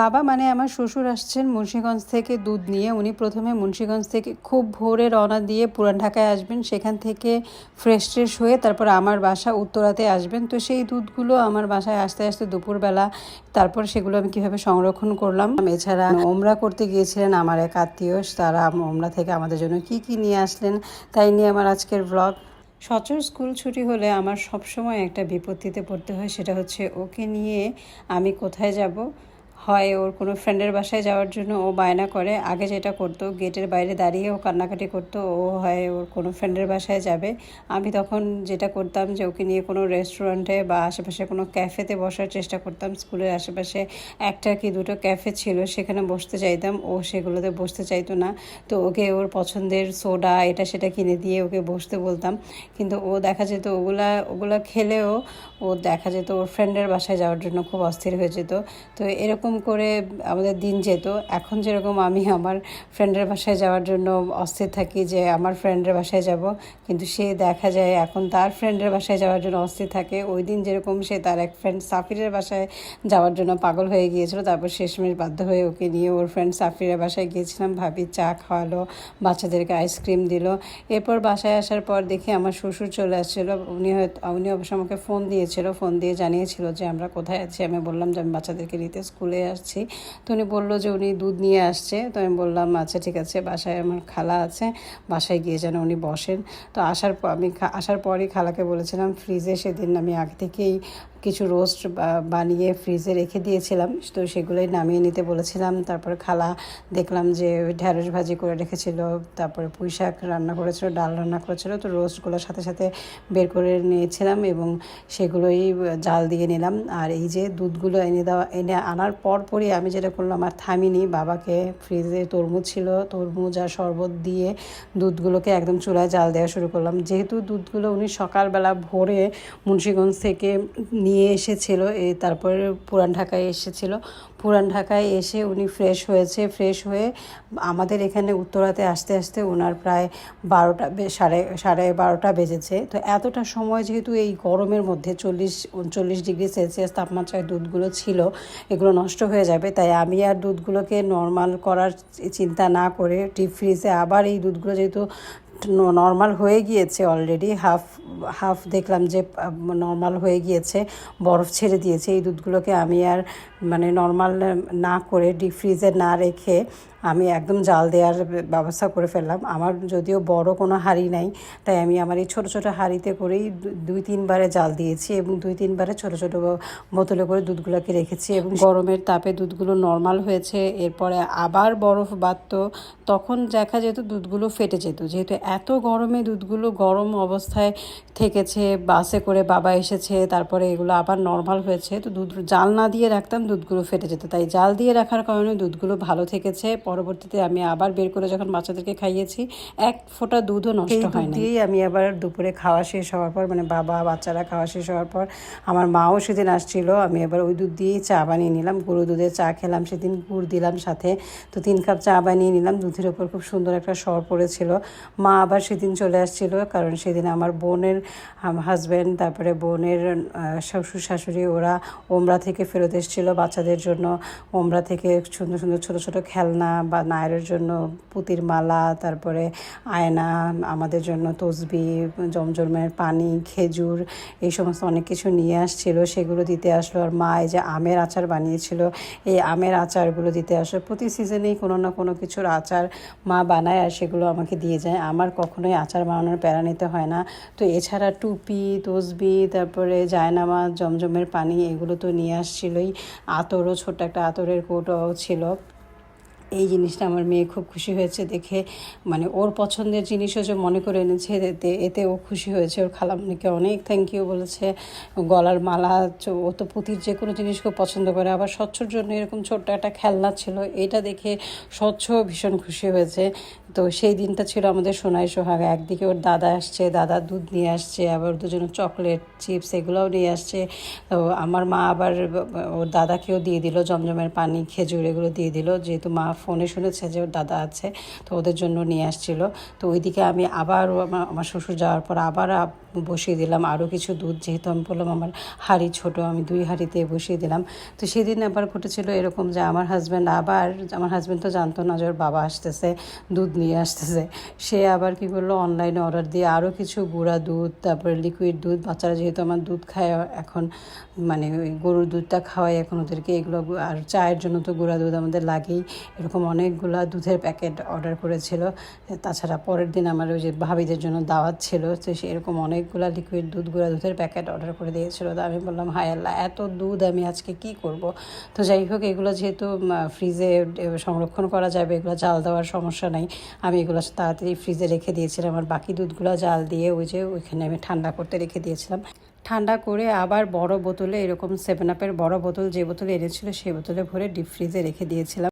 বাবা মানে আমার শ্বশুর আসছেন মুন্সীগঞ্জ থেকে দুধ নিয়ে। উনি প্রথমে মুন্সীগঞ্জ থেকে খুব ভোরে রওনা দিয়ে পুরান ঢাকায় আসবেন। সেখান থেকে ফ্রেশ ট্রেশ হয়ে তারপর আমার বাসা উত্তরাতে আসবেন। তো সেই দুধগুলো আমার বাসায় আসতে আসতে দুপুরবেলা তারপর সেগুলো আমি কীভাবে সংরক্ষণ করলাম? এছাড়া ওমরা করতে গিয়েছিলেন আমার এক আত্মীয়। তারা ওমরা থেকে আমাদের জন্য কি কি নিয়ে আসলেন তাই নিয়ে আমার আজকের ব্লগ সচর স্কুল ছুটি হলে আমার সবসময় একটা বিপত্তিতে পড়তে হয়। সেটা হচ্ছে ওকে নিয়ে আমি কোথায় যাব? হয় ওর কোনো ফ্রেন্ডের বাসায় যাওয়ার জন্য ও বায়না করে। আগে যেটা করতো, গেটের বাইরে দাঁড়িয়ে ও কান্নাকাটি করতো, ও হয় ওর কোনো ফ্রেন্ডের বাসায় যাবে। আমি তখন যেটা করতাম যে ওকে নিয়ে কোনো রেস্টুরেন্টে বা আশেপাশে কোনো ক্যাফেতে বসার চেষ্টা করতাম। স্কুলের আশেপাশে একটা কি দুটো ক্যাফে ছিল, সেখানে বসতে চাইতাম। ও সেগুলোতে বসতে চাইতো না। তো ওকে ওর পছন্দের সোডা এটা সেটা কিনে দিয়ে ওকে বসতে বলতাম। কিন্তু ও দেখা যেত ওগুলা ওগুলা খেলেও ও দেখা যেত ওর ফ্রেন্ডের বাসায় যাওয়ার জন্য খুব অস্থির হয়ে যেত। তো এরকম করে আমাদের দিন যেত। এখন যেরকম আমি আমার ফ্রেন্ডের বাসায় যাওয়ার জন্য অস্থির থাকি যে আমার ফ্রেন্ডের বাসায় যাব, কিন্তু সে দেখা যায় এখন তার ফ্রেন্ডের বাসায় যাওয়ার জন্য অস্থির থাকে। ওই দিন যেরকম সে তার এক ফ্রেন্ড সাফিরের বাসায় যাওয়ার জন্য পাগল হয়ে গিয়েছিল, তারপর শেষমেশ বাধ্য হয়ে ওকে নিয়ে ওর ফ্রেন্ড সাফিরের বাসায় গিয়েছিলাম। ভাবি চা খাওয়ালো, বাচ্চাদেরকে আইসক্রিম দিল। এরপর বাসায় আসার পর দেখি আমার শ্বশুর চলে আসছিল। উনি হয়তো, উনি অবশ্য আমাকে ফোন দিয়েছিল ফোন দিয়ে জানিয়েছিল যে আমরা কোথায় আছি। আমি বললাম যে আমি বাচ্চাদেরকে নিতে স্কুলে আসছি। তো উনি বলল যে উনি দুধ নিয়ে আসছে। তো আমি বললাম আচ্ছা ঠিক আছে, বাসায় আমার খালা আছে, বাসায় গিয়ে যেন উনি বসেন। তো আসার আমি আসার পরই খালাকে বলেছিলাম, ফ্রিজে সেদিন আমি আগে থেকেই কিছু রোস্ট বানিয়ে ফ্রিজে রেখে দিয়েছিলাম। তো সেগুলোই নামিয়ে নিতে বলেছিলাম। তারপর খালা দেখলাম যে ঢ্যাঁড়স ভাজি করে রেখেছিল, তারপরে পুঁই শাক রান্না করেছিল, ডাল রান্না করেছিল। তো রোস্টগুলোর সাথে সাথে বের করে নিয়েছিলাম এবং সেগুলোই জাল দিয়ে নিলাম। আর এই যে দুধগুলো এনে দেওয়া, এনে আনার পর পরই আমি যেটা করলাম, আর থামিনি। বাবাকে ফ্রিজে তরমুজ ছিল, তরমুজ আর শরবত দিয়ে দুধগুলোকে একদম চুলায় জাল দেওয়া শুরু করলাম। যেহেতু দুধগুলো উনি সকালবেলা ভোরে মুন্সীগঞ্জ থেকে নিয়ে এসেছিল এই তারপরে পুরান ঢাকায় এসেছিল। পুরান ঢাকায় এসে উনি ফ্রেশ হয়েছে ফ্রেশ হয়ে আমাদের এখানে উত্তরাতে আসতে আসতে ওনার প্রায় বারোটা সাড়ে সাড়ে বারোটা বেজেছে। তো এতটা সময় যেহেতু এই গরমের মধ্যে চল্লিশ, উনচল্লিশ ডিগ্রি সেলসিয়াস তাপমাত্রায় দুধগুলো ছিল, এগুলো নষ্ট হয়ে যাবে, তাই আমি আর দুধগুলোকে নর্মাল করার চিন্তা না করে ডিপ ফ্রিজে আবার এই দুধগুলো যেহেতু নর্মাল হয়ে গিয়েছে অলরেডি হাফ হাফ দেখলাম যে নর্মাল হয়ে গিয়েছে, বরফ ছেড়ে দিয়েছে। এই দুধগুলোকে আমি আর মানে নর্মাল না করে ডিপ ফ্রিজে না রেখে আমি একদম জাল দেওয়ার ব্যবস্থা করে ফেললাম। আমার যদিও বড় কোনো হাঁড়ি নাই, তাই আমি আমার এই ছোটো ছোটো হাঁড়িতে করেই দুই তিনবারে জাল দিয়েছি এবং দুই তিনবারে ছোটো ছোটো বোতলে করে দুধগুলোকে রেখেছি এবং গরমের তাপে দুধগুলো নর্মাল হয়েছে। এরপরে আবার বরফ বাড়তো, তখন দেখা যেত দুধগুলো ফেটে যেত। যেহেতু এত গরমে দুধগুলো গরম অবস্থায় থেকেছে বাসে করে বাবা এসেছে তারপরে এগুলো আবার নর্মাল হয়েছে। তো দুধ জাল না দিয়ে রাখতাম দুধগুলো ফেটে যেত। তাই জাল দিয়ে রাখার কারণে দুধগুলো ভালো থেকেছে। পরবর্তীতে আমি আবার বের করে যখন বাচ্চাদেরকে খাইয়েছি এক ফোঁটা দুধও নষ্ট হয় না দিয়েই আমি আবার দুপুরে খাওয়া শেষ হওয়ার পর মানে বাবা বাচ্চারা খাওয়া শেষ হওয়ার পর আমার মাও সেদিন আসছিল। আমি এবার ওই দুধ দিয়েই চা বানিয়ে নিলাম। গরু দুধের চা খেলাম সেদিন গুড় দিলাম সাথে। তো তিন কাপ চা বানিয়ে নিলাম। দুধের ওপর খুব সুন্দর একটা সর পড়েছিল। মা আবার সেদিন চলে আসছিল, কারণ সেদিন আমার বোনের হাজব্যান্ড তারপরে বোনের শ্বশুর শাশুড়ি ওরা ওমরা থেকে ফেরত এসেছিল বাচ্চাদের জন্য। ওমরা থেকে সুন্দর সুন্দর ছোট ছোট খেলনা বা নায়ের জন্য পুতির মালা, তারপরে আয়না, আমাদের জন্য তসবি, জমজমের পানি, খেজুর, এই সমস্ত অনেক কিছু নিয়ে আসছিল। সেগুলো দিতে আসলো। আর মা এই যে আমের আচার বানিয়েছিল, এই আমের আচারগুলো দিতে আসলো। প্রতি সিজনেই কোনো না কোনো কিছুর আচার মা বানায় আর সেগুলো আমাকে দিয়ে যায়। আমার কখনোই আচার বানানোর প্যারা নিতে হয় না। তো এছাড়া টুপি, তসবি, তারপরে জায়নামা, জমজমের পানি এগুলো তো নিয়ে আসছিলই। আতরও ছোট্ট একটা আতরের কোটও ছিল। এই জিনিসটা আমার মেয়ে খুব খুশি হয়েছে দেখে। মানে ওর পছন্দের জিনিসও যে মনে করে এনেছে, এতে এতে ও খুশি হয়েছে। ওর খালামনিকে অনেক থ্যাংক ইউ বলেছে। গলার মালা ও তো পুঁতির যে কোনো জিনিস খুব পছন্দ করে। আবার স্বচ্ছর জন্য এরকম ছোট্ট একটা খেলনা ছিল, এটা দেখে স্বচ্ছ ভীষণ খুশি হয়েছে। তো সেই দিনটা ছিল আমাদের সোনাই সোহাগা। একদিকে ওর দাদা আসছে, দাদা দুধ নিয়ে আসছে, আবার দুজনে চকলেট, চিপস এগুলোও নিয়ে আসছে। তো আমার মা আবার ওর দাদাকেও দিয়ে দিল, জমজমের পানি, খেজুর এগুলো দিয়ে দিল। যেহেতু মা ফোনে শুনেছে যে দাদা আছে, তো ওদের জন্য নিয়ে আসছিল। তো ওইদিকে আমি আবার আমার আমার শ্বশুর যাওয়ার পর আবার বসিয়ে দিলাম আরও কিছু দুধ। যেহেতু আমি বললাম আমার হাঁড়ি ছোট, আমি দুই হাঁড়িতে বসিয়ে দিলাম। তো সেদিন আবার ঘটেছিল এরকম যে আমার হাজব্যান্ড আবার, আমার হাজব্যান্ড তো জানতো না যে ওর বাবা আসতেছে, দুধ নিয়ে আসতেছে। সে আবার কি করল অনলাইনে অর্ডার দিয়ে আরও কিছু গুঁড়া দুধ, তারপরে লিকুইড দুধ, বাচ্চারা যেহেতু আমার দুধ খায়, এখন মানে গরুর দুধটা খাওয়াই এখন ওদেরকে এগুলো, আর চায়ের জন্য তো গুঁড়া দুধ আমাদের লাগেই। এরকম অনেকগুলা দুধের প্যাকেট অর্ডার করেছিল। তাছাড়া পরের দিন আমার ওই যে ভাবিদের জন্য দাওয়াত ছিল, তো সে এরকম অনেকগুলা লিকুইড দুধ গুঁড়া দুধের প্যাকেট অর্ডার করে দিয়েছিল। তো আমি বললাম, হায় আল্লাহ, এত দুধ আমি আজকে কি করব? তো যাই হোক, এগুলো যেহেতু ফ্রিজে সংরক্ষণ করা যাবে, এগুলো জাল দেওয়ার সমস্যা নাই। আমি এগুলো তাড়াতাড়ি ফ্রিজে রেখে দিয়েছিলাম, আর বাকি দুধগুলো জাল দিয়ে ওই যে ওইখানে আমি ঠান্ডা করতে রেখে দিয়েছিলাম। ঠান্ডা করে আবার বড় বোতলে, এরকম সেভেন আপের বড় বোতল যে বোতলে এনেছিল সেই বোতলে ভরে ডিপ ফ্রিজে রেখে দিয়েছিলাম।